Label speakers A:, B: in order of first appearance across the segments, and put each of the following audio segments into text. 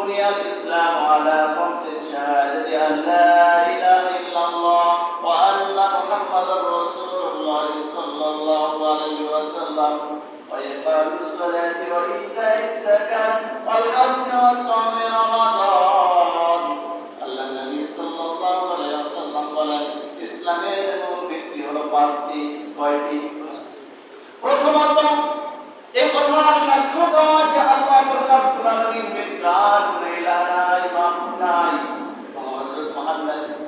A: بني الإسلام على خمس شهادة أن لا إله إلا الله وأن محمدا رسول الله صلى الله عليه وسلم وإقام الصلاة وإيتاء الزكاة والحج وصوم رمضان আল্লাহ নবী সাল্লাল্লাহু আলাইহি ওয়াসাল্লাম বলেন ইসলামের মূল ভিত্তি হলো পাঁচটি কয়টি প্রথমত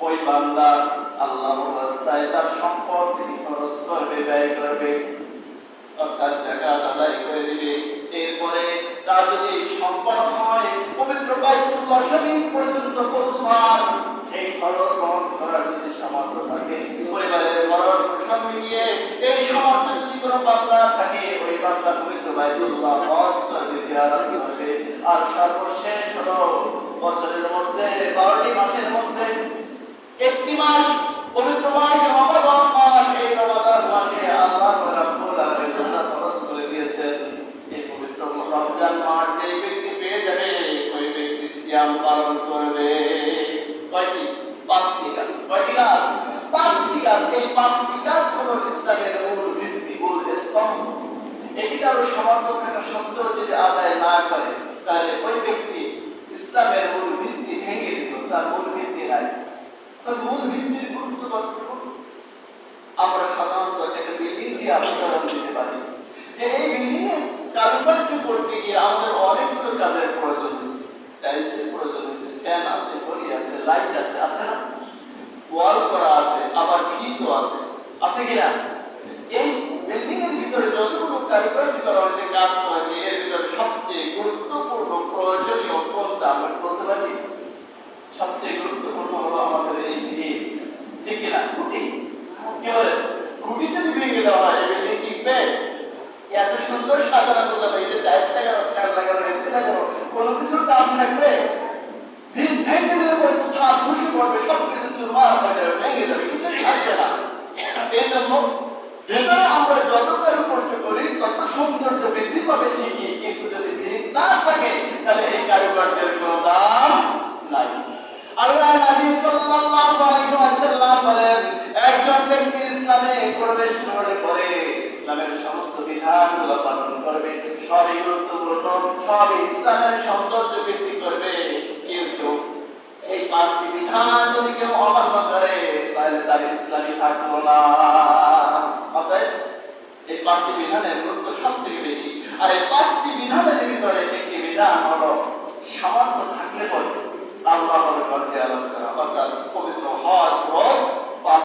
A: ওই বান্দা আল্লাহর রাস্তায় তার সম্পদ তিনি খরচ করবে, ব্যয় করবে। অর্থাৎ টাকা আদায় করে দিবে। এরপরে তার যদি সম্পদ হয়, পবিত্র পর্যন্ত সেই খরচ বহন করার যদি সামর্থ্য থাকে, পরিবারের খরচ মিলিয়ে এই সামর্থ্য যদি কোনো বান্দা থাকে, ওই বান্দা পবিত্র বাইতুল্লাহ হজ করবে করবে। আর সর্বশেষ হলো বছরের মধ্যে, বারোটি মাসের মধ্যে একটি মাস পবিত্র মাস রমাদান মাস, এই রমাদান মাসে আল্লাহ রাব্বুল আলামিন রোজা ফরজ করে দিয়েছেন। এই পবিত্র রমজান মাস যে ব্যক্তি পেয়ে যাবে, ওই ব্যক্তি সিয়াম পালন করবে। কয়টি? পাঁচটি কাজ। কয়টি কাজ? পাঁচটি কাজ। এই পাঁচটি কাজ হলো ইসলামের মূল ভিত্তি, মূল স্তম্ভ। এটি কারও সামর্থ্য থাকা সত্ত্বেও যদি আদায় না করে, তাহলে ওই ব্যক্তি ইসলামের মূল ভিত্তি ভেঙে দিল, তার মূল তো মূল ভিত্তির গুরুত্ব কতটুকু আমরা সাধারণত একটা বিল্ডিং দিয়ে আবিষ্কার দিতে পারি। যে এই বিল্ডিং এর কারুকার্য করতে গিয়ে আমাদের অনেকগুলো কাজের প্রয়োজন হয়েছে। টাইলসের প্রয়োজন হয়েছে ফ্যান আছে লাইট আছে আছে না? ওয়াল করা আছে, আবার আছে। কিনা এই বিল্ডিং এর ভিতরে যতগুলো কারিগরি করা হয়েছে, কাজ করা হয়েছে, এর সবচেয়ে গুরুত্বপূর্ণ প্রয়োজনীয় কোনটা আমরা বলতে পারি সবচেয়ে সৌন্দর্য বৃদ্ধি পাবে ঠিকই কিন্তু যদি ভিত না থাকে তাহলে এই কারুকার্যের কোনো দাম আল্লাহ নবী সাল্লাল্লাহু আলাইহি ওয়াসাল্লাম বলেন, একজন ব্যক্তি ইসলামে প্রবেশ করে পরে ইসলামের সমস্ত বিধানগুলো পালন করবে, সবই গুরুত্বপূর্ণ, সবই ইসলামের সৌন্দর্য বৃদ্ধি করবে। কিন্তু এই পাঁচটি বিধান যদি কেউ অমান্য করে, তাহলে তার ইসলামই থাকল না। অতএব এই পাঁচটি বিধানের গুরুত্ব সব থেকে বেশি। আর এই পাঁচটি বিধানের ভিতরে একটি বিধান হলো সামর্থ্য থাকলে পরে আল্লাহর ঘরকে আলাদা অর্থাৎ পবিত্র হজ